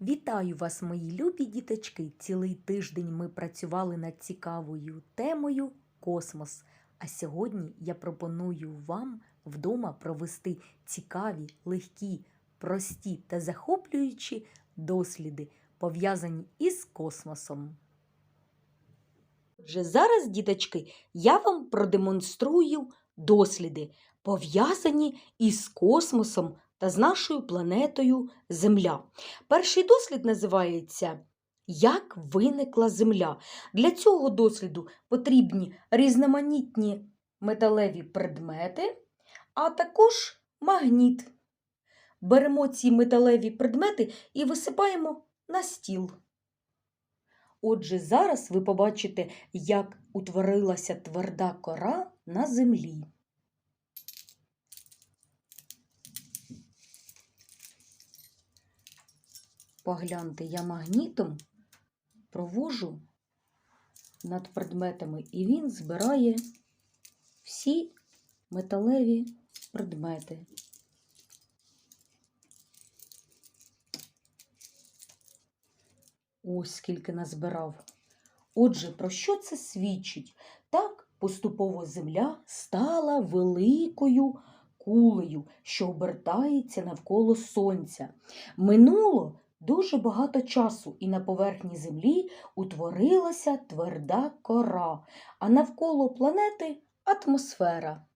Вітаю вас, мої любі діточки! Цілий тиждень ми працювали над цікавою темою космос. А сьогодні я пропоную вам вдома провести цікаві, легкі, прості та захоплюючі досліди, пов'язані із космосом. Отже, зараз, діточки, я вам продемонструю досліди, пов'язані із космосом та з нашою планетою Земля. Перший дослід називається Як виникла Земля. Для цього досліду потрібні різноманітні металеві предмети, а також магніт. Беремо ці металеві предмети і висипаємо на стіл. Отже, зараз ви побачите, як утворилася тверда кора на землі. Погляньте, я магнітом провожу над предметами, і він збирає всі металеві предмети. Ось скільки назбирав. Отже, про що це свідчить? Так, поступово земля стала великою кулею, що обертається навколо сонця. Минуло дуже багато часу, і на поверхні землі утворилася тверда кора, а навколо планети атмосфера.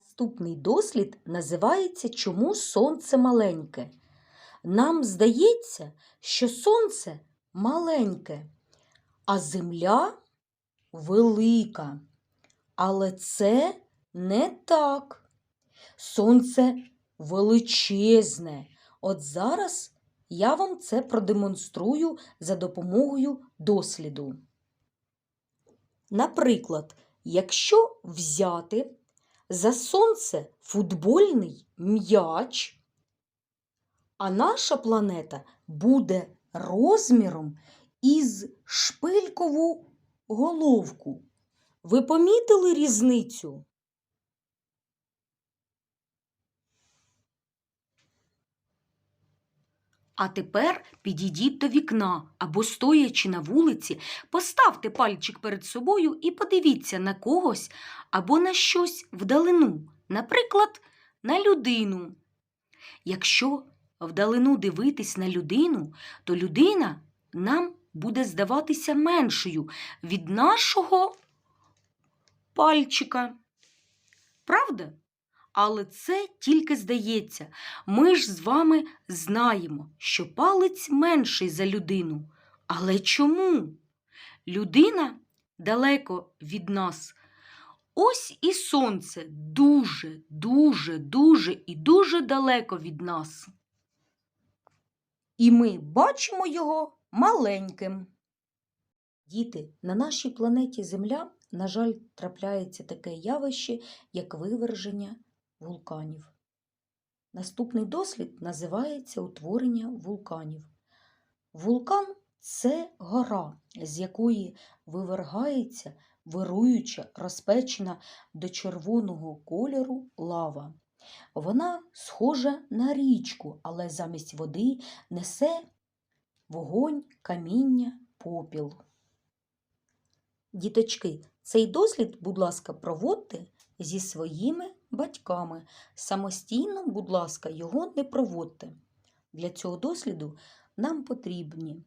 Наступний дослід називається Чому сонце маленьке? Нам здається, що сонце маленьке, а земля велика. Але це не так. Сонце величезне. От зараз я вам це продемонструю за допомогою досліду. Наприклад, якщо взяти за сонце футбольний м'яч, а наша планета буде розміром із шпилькову головку. Ви помітили різницю? А тепер підійдіть до вікна або, стоячи на вулиці, поставте пальчик перед собою і подивіться на когось або на щось вдалину, наприклад, на людину. Якщо вдалину дивитись на людину, то людина нам буде здаватися меншою від нашого пальчика. Правда? Але це тільки здається. Ми ж з вами знаємо, що палець менший за людину. Але чому? Людина далеко від нас. Ось і сонце дуже, дуже, дуже і дуже далеко від нас. І ми бачимо його маленьким. Діти, на нашій планеті Земля, на жаль, трапляється таке явище, як виверження вулканів. Наступний дослід називається утворення вулканів. Вулкан це гора, з якої вивергається вируюча, розпечена до червоного кольору лава. Вона схожа на річку, але замість води несе вогонь, каміння, попіл. Діточки, цей дослід, будь ласка, проводьте зі своїми батьками. Самостійно, будь ласка, його не проводьте. Для цього досліду нам потрібні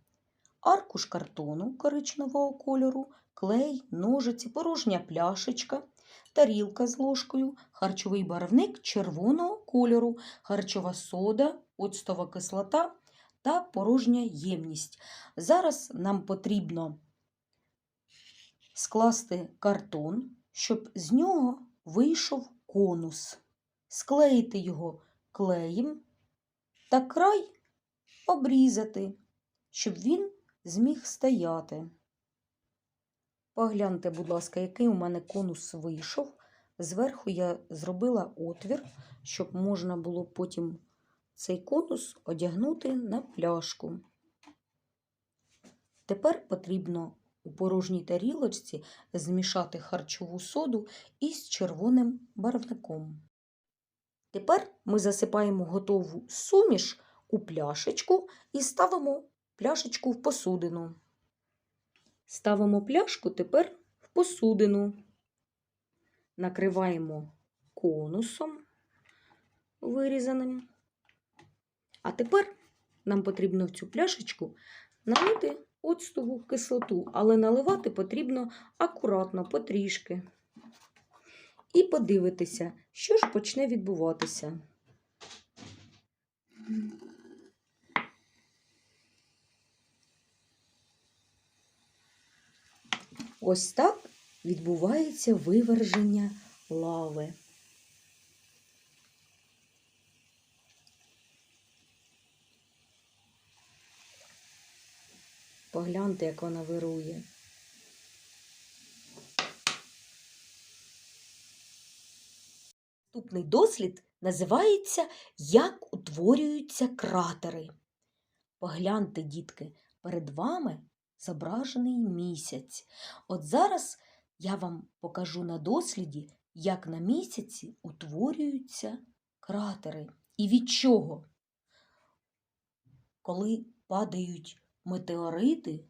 аркуш картону коричневого кольору, клей, ножиці, порожня пляшечка, тарілка з ложкою, харчовий барвник червоного кольору, харчова сода, оцтова кислота та порожня ємність. Зараз нам потрібно скласти картон, щоб з нього вийшов конус, склеїти його клеєм та край обрізати, щоб він зміг стояти. Погляньте, будь ласка, який у мене конус вийшов. Зверху я зробила отвір, щоб можна було потім цей конус одягнути на пляшку. Тепер потрібно у порожній тарілочці змішати харчову соду із червоним барвником. Тепер ми засипаємо готову суміш у пляшечку і ставимо пляшечку в посудину. Ставимо пляшку тепер в посудину. Накриваємо конусом вирізаним. А тепер нам потрібно в цю пляшечку налити оцтову кислоту, але наливати потрібно акуратно, потрішки. І подивитися, що ж почне відбуватися. Ось так відбувається виверження лави. Погляньте, як вона вирує. Наступний дослід називається Як утворюються кратери. Погляньте, дітки, перед вами зображений місяць. От зараз я вам покажу на досліді, як на місяці утворюються кратери. І від чого? Коли падають метеорити,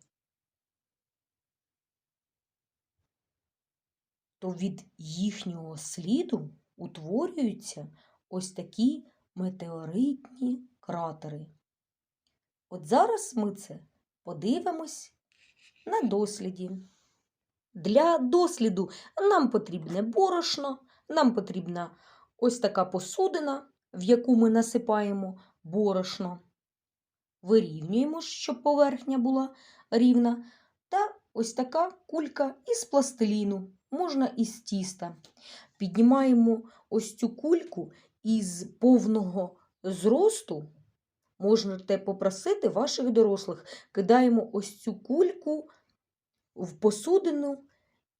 то від їхнього сліду утворюються ось такі метеоритні кратери. От зараз ми це подивимось на досліді. Для досліду нам потрібне борошно, нам потрібна ось така посудина, в яку ми насипаємо борошно. Вирівнюємо, щоб поверхня була рівна. Та ось така кулька із пластиліну, можна із тіста. Піднімаємо ось цю кульку із повного зросту. Можете попросити ваших дорослих. Кидаємо ось цю кульку в посудину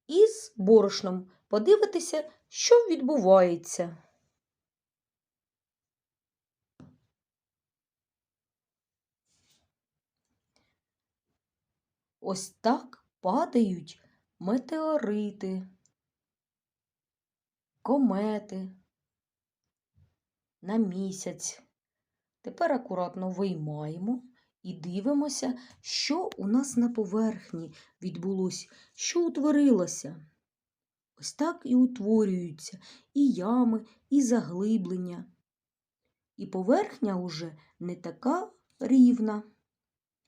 із борошном. Подивитися, що відбувається. Ось так падають метеорити, комети на місяць. Тепер акуратно виймаємо і дивимося, що у нас на поверхні відбулося, що утворилося. Ось так і утворюються і ями, і заглиблення. І поверхня уже не така рівна.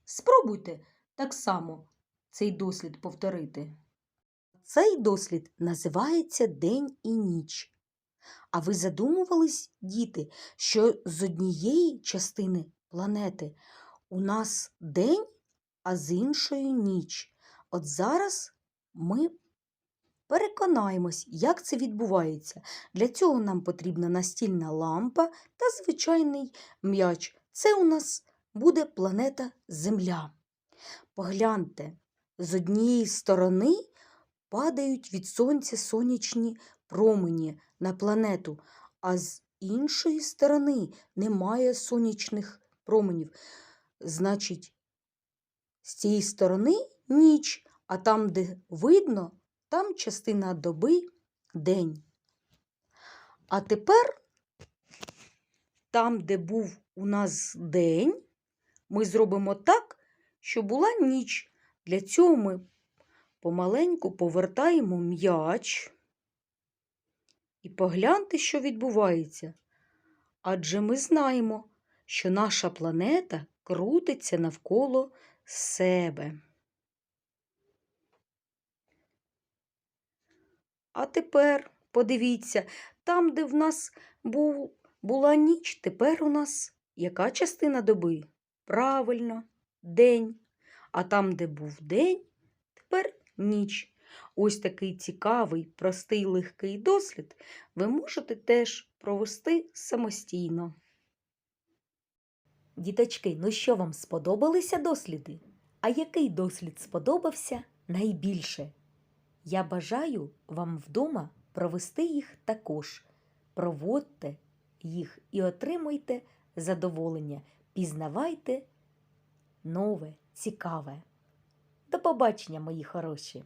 Спробуйте так само цей дослід повторити. Цей дослід називається День і ніч. А ви задумувались, діти, що з однієї частини планети у нас день, а з іншої ніч. От зараз ми переконаємось, як це відбувається. Для цього нам потрібна настільна лампа та звичайний м'яч. Це у нас буде планета Земля. Погляньте, з однієї сторони падають від сонця сонячні промені на планету, а з іншої сторони немає сонячних променів. Значить, з цієї сторони ніч, а там, де видно, там частина доби день. А тепер, там, де був у нас день, ми зробимо так, щоб була ніч. Для цього ми помаленьку повертаємо м'яч і погляньте, що відбувається. Адже ми знаємо, що наша планета крутиться навколо себе. А тепер подивіться, там, де в нас був, була ніч, тепер у нас яка частина доби? Правильно, день. А там, де був день, тепер ніч. Ось такий цікавий, простий, легкий дослід ви можете теж провести самостійно. Діточки, ну що вам сподобалися досліди? А який дослід сподобався найбільше? Я бажаю вам вдома провести їх також. Проводьте їх і отримуйте задоволення, пізнавайте нове, цікаве. До побачення, мої хороші!